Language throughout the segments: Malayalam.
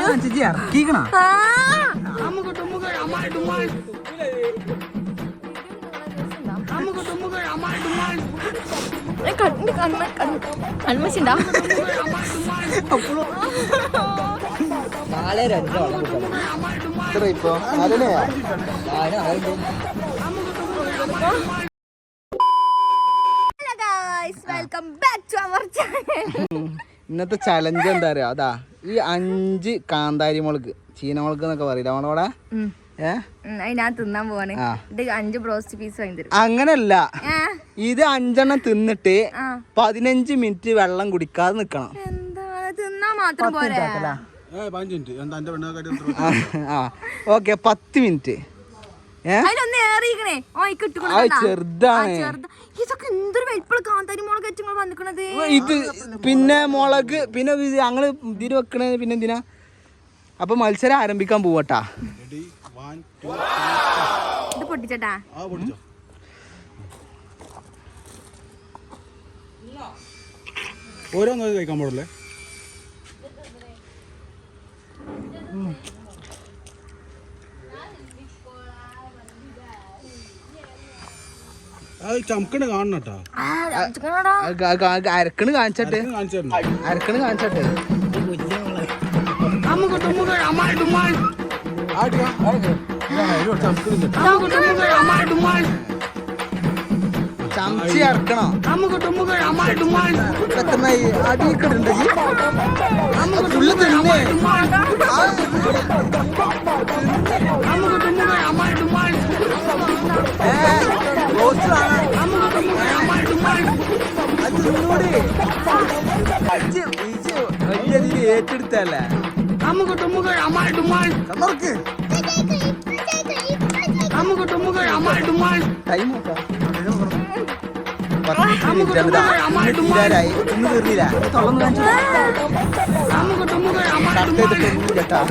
ചേച്ചി ഇറക്കിക്കണ? കണ്ണിന്റെ കണ്ണ് കണ്ണ് കൺമശിണ്ടാ നാളെ ഇത്ര ഇപ്പൊ welcome back to our channel ഇന്നത്തെ ചലഞ്ച് എന്താ പറയാ അതാ ഈ അഞ്ച് കാന്താരി മുളക് ചീന മുളക് എന്നൊക്കെ പറയില്ല നമ്മളവിടെ അവിടെ? അതിനകത്ത് തിന്നാൻ ഇത് അഞ്ച് ബ്രോസ്റ്റ് പീസ് വാങ്ങി തരും. അങ്ങനല്ല. ഇത് അഞ്ചെണ്ണം തിന്നിട്ട്. പതിനഞ്ച് മിനിറ്റ് വെള്ളം കുടിക്കാതെ നിക്കണം. എന്താ? തിന്നാൻ മാത്രം പോരെ. ആ ഓക്കെ പത്ത് മിനിറ്റ് ഇത് പിന്നെ മുളക് പിന്നെ ഞങ്ങൾ ഇതിന് വെക്കണ പിന്നെ എന്തിനാ? അപ്പൊ മത്സരം ആരംഭിക്കാൻ പോവട്ടാ. പൊട്ടിച്ചട്ടാ. ഓരോന്നും കഴിക്കാൻ പാടില്ലേ അത് കാണണട്ടാ ആ ചിക്കനാടാ അരക്കണ് കാണിച്ചട്ടെ? ചമച്ചി തരണം അരക്കണ് കാണിച്ചട്ടെ? ചമച്ചി അരക്കണോ എത്രണ്ണായി അടിയിക്കടുണ്ട് ഫുള്ള് തിന്നേ ഏറ്റെടുത്തല്ലേ കണ്ണോർക്ക് ടൈം തീരാരായി ഇന്ന് തീർന്നില്ല തുറന്നു കാണിച്ചു ചേട്ടാ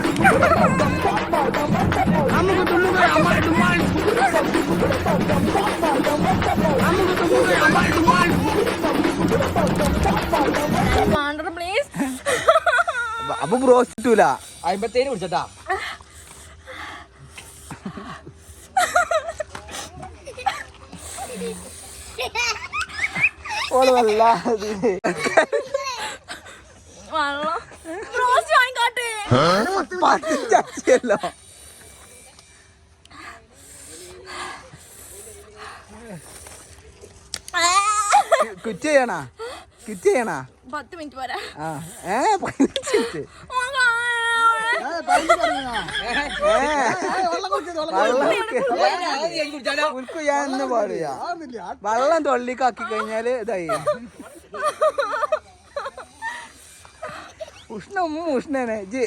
പ്ലീസ് അപ്പൊ ബ്രോസ് കിട്ടൂല അമ്പത്തേന് കുടിച്ചട്ടാ ഓൾ വല്ലാതെ. വാങ്ങിക്കാട്ടെ കുറ്റ് ചെയ്യണ? കുറ്റ് ചെയ്യണ പത്ത് മിനിറ്റ് പോരാ. ആ ഏ പതിനഞ്ച് മിനിറ്റ് വെള്ളം തൊള്ളിക്കാക്കി കഴിഞ്ഞാൽ ഇതായി. ഉഷ്ണ ഉമ്മ ഉഷ്ണനെ. ജി.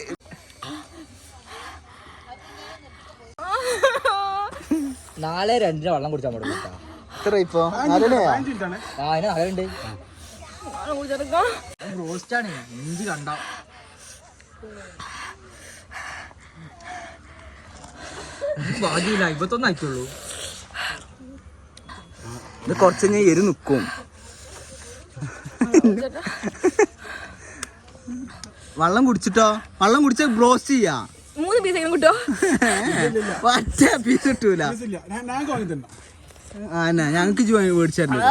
നാളെ രണ്ടിന് വെള്ളം കുടിച്ചാൽ ഇത്ര ഇപ്പൊ? അതിനെയാ ആ കുടിച്ചെടുക്കാം റോസ്റ്റാണ് ഇഞ്ചി കണ്ട. ഭാഗ്യമില്ല ഇപ്പത്തൊന്നും ആയിട്ടുള്ളൂ. ഇത് കുറച്ച് ഞാൻ എരി നിക്കും. വെള്ളം കുടിച്ചിട്ടോ? വെള്ളം കുടിച്ച ബ്രോസ്റ്റ് ചെയ്യാ. മൂന്ന് പീസ് എങ്കിലും കിട്ടോ? പച്ച പീസ് കിട്ടൂല. ഞങ്ങക്ക് മേടിച്ചായിരുന്നു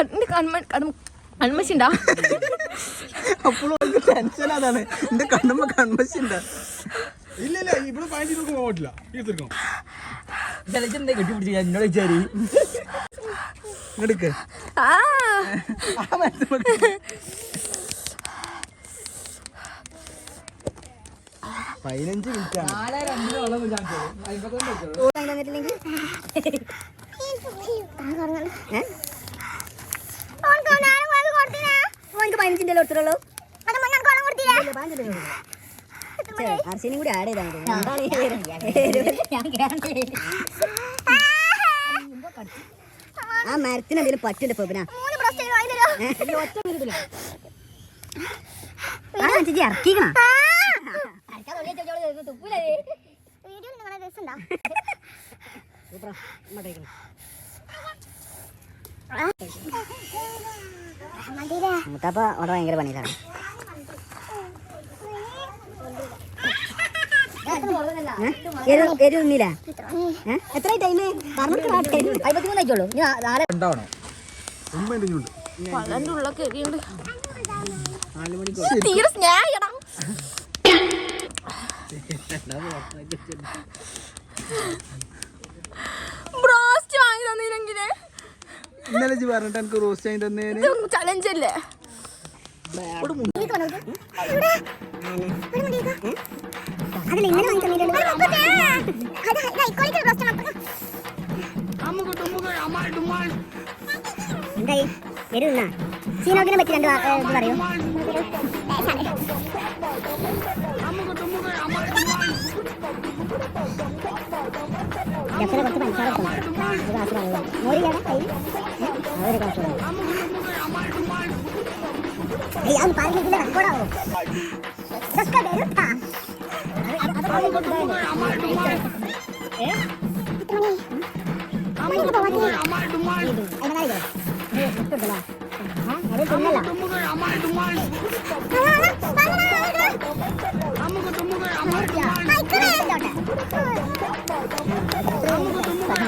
കണ്ണിന്റെ കൺമ കൺമശിണ്ടാ അപ്പോഴും ടെൻഷൻ അതാണ്. എന്റെ കണ്ണുമ്പോ കൺമശിണ്ട ഇല്ല ഇല്ല ഇവിടെ പതിനഞ്ച് രൂപ പോകാൻ പറ്റില്ല തീർത്തിരിക്കണം ജലജെന്താ കെട്ടി പിടിച്ച് ഞാൻ എന്നോട് വിചാരി ഇങ്ങടുക്ക് ആ. പതിനഞ്ച് മിനിറ്റ് ആണ്. പതിനഞ്ചിന്റെ കൊടുത്തുള്ളൂ അർച്ചനയും കൂടി ആഡ് ചെയ്താണ് ആ. മരത്തിന് എന്തെങ്കിലും പറ്റുണ്ട് പൊബിന? ചേച്ചി ഇറക്കിക്കണ? മുത്താപ്പ അവിടെ ഭയങ്കര പണിയിലാണ്. എരുന്നില്ല എത്ര ടൈം അമ്പത്തിമൂന്നായിക്കോളൂ ഇനി ഇന്നലെ ജി പറഞ്ഞിട്ട് എനിക്ക് റോസ്റ്റ് ആയി തന്നേന്. ചലഞ്ച് അല്ലേ? എന്തായി? എരുന്നാ സീനോക്കിനെ പറ്റി രണ്ട് വാ- ഏ, ഇത് പറയൂ കുറച്ച് പഞ്ചസാര കൊടുക്കണം. ಅವ್ನು ಪಾಲಿಗೆ ಇಲ್ಲ ಕೊಡವು ರೊಕ್ಕ ಬೇರುತ್ತಾ ಅಮ್ಮ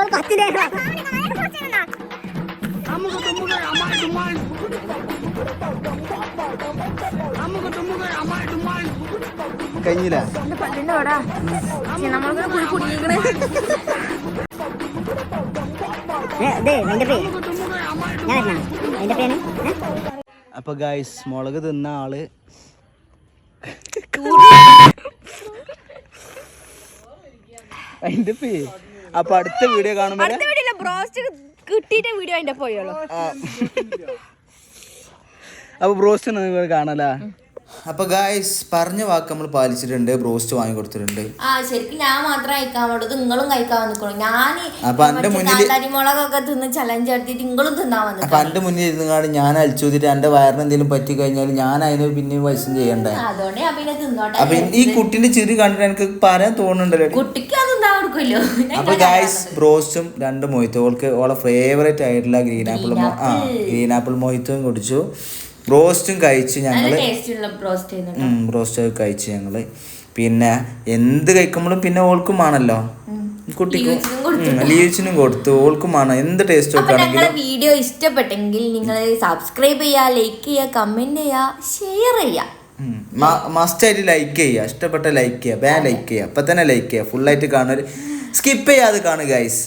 കൂടുണ്ട് ഒരു പത്തിലേ കഴിഞ്ഞില്ല? അപ്പൊ ഗായ്സ് മുളക് തിന്ന ആൾ അതിന്റെ പേര്? അപ്പൊ അടുത്ത വീഡിയോ കാണുമ്പോൾ കിട്ടിയിട്ട് വീഡിയോ അതിന്റെ പോയോളൂ അപ്പൊ ബ്രോസ്റ്റ് കാണാലേ. അപ്പൊ ഗായ്സ് പറഞ്ഞ വാക്ക് നമ്മൾ പാലിച്ചിട്ടുണ്ട് ബ്രോസ്റ്റ് വാങ്ങി കൊടുത്തിട്ടുണ്ട്. ആ ശരിക്കും ഞാൻ മാത്രം കഴിക്കാൻ പാടുള്ളൂ നിങ്ങളും കഴിക്കാൻ വന്നിക്കോളൂ. ഞാൻ അപ്പൊ എന്റെ മുന്നിൽ കരിമുളകൊക്കെ തിന്ന് ചലഞ്ച് നടത്തിയിട്ട് നിങ്ങളും തിന്നാൻ വന്നു അപ്പൊ എന്റെ മുന്നിൽ ഇരുന്നുകാണ്ട് ഞാൻ അടിച്ചു കൂത്തിട്ട് എന്റെ വയറിന് എന്തെങ്കിലും പറ്റി കഴിഞ്ഞാൽ ഞാൻ അതിന് പിന്നെ വയസ്സും ചെയ്യണ്ടേ? അതുകൊണ്ട് ഞാൻ പിന്നെ തിന്നോട്ടെ. അപ്പൊ ഈ കുട്ടിന്റെ ചിരി കണ്ടിട്ട് എനിക്ക് പറയാൻ തോന്നുന്നുണ്ടല്ലോ കുട്ടിക്ക് അത് തിന്നാൻ കൊടുക്കുമല്ലോ അപ്പൊ ഗായ്സ് ബ്രോസ്റ്റും രണ്ട് മൊയ്ത്തോൾക്ക് ഓളെ ഫേവറേറ്റ് ആയിട്ടുള്ള ഗ്രീൻ ആപ്പിൾ ആ ഗ്രീൻ ആപ്പിൾ മൊയ്ത്തും കുടിച്ചു. ബ്രോസ്റ്റും കഴിച്ച് ഞങ്ങൾ ബ്രോസ്റ്റ് ഒക്കെ കഴിച്ച് ഞങ്ങൾ. പിന്നെ എന്ത് കഴിക്കുമ്പോഴും പിന്നെ ഓൾക്കും ആണല്ലോ കുട്ടിക്കും ലീവ്സിനും കൊടുത്തു. ഓൾക്കും ആണ് എന്ത് ടേസ്റ്റ് നോക്കുകയാണെങ്കിലും വീഡിയോ ഇഷ്ടപ്പെട്ടെങ്കിൽ നിങ്ങൾ സബ്സ്ക്രൈബ് ചെയ്യുക ലൈക്ക് ചെയ്യുക കമന്റ് ചെയ്യുക ഷെയർ ചെയ്യുക മസ്റ്റ് ആയിട്ട് ലൈക്ക് ചെയ്യുക ഇഷ്ടപ്പെട്ട ലൈക്ക് ചെയ്യുക വേ ലൈക്ക് ചെയ്യുക അപ്പൊ തന്നെ ലൈക്ക് ചെയ്യുക ഫുള്ളായിട്ട് കാണുക സ്കിപ്പ് ചെയ്യാതെ കാണുക ഗായ്സ്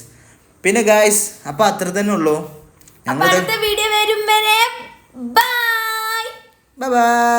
പിന്നെ ഗായ്സ് അപ്പൊ അത്ര തന്നെ ഉള്ളൂ ഞങ്ങളുടെ ഞങ്ങൾ വീഡിയോ വരും വരെ. Bye bye bye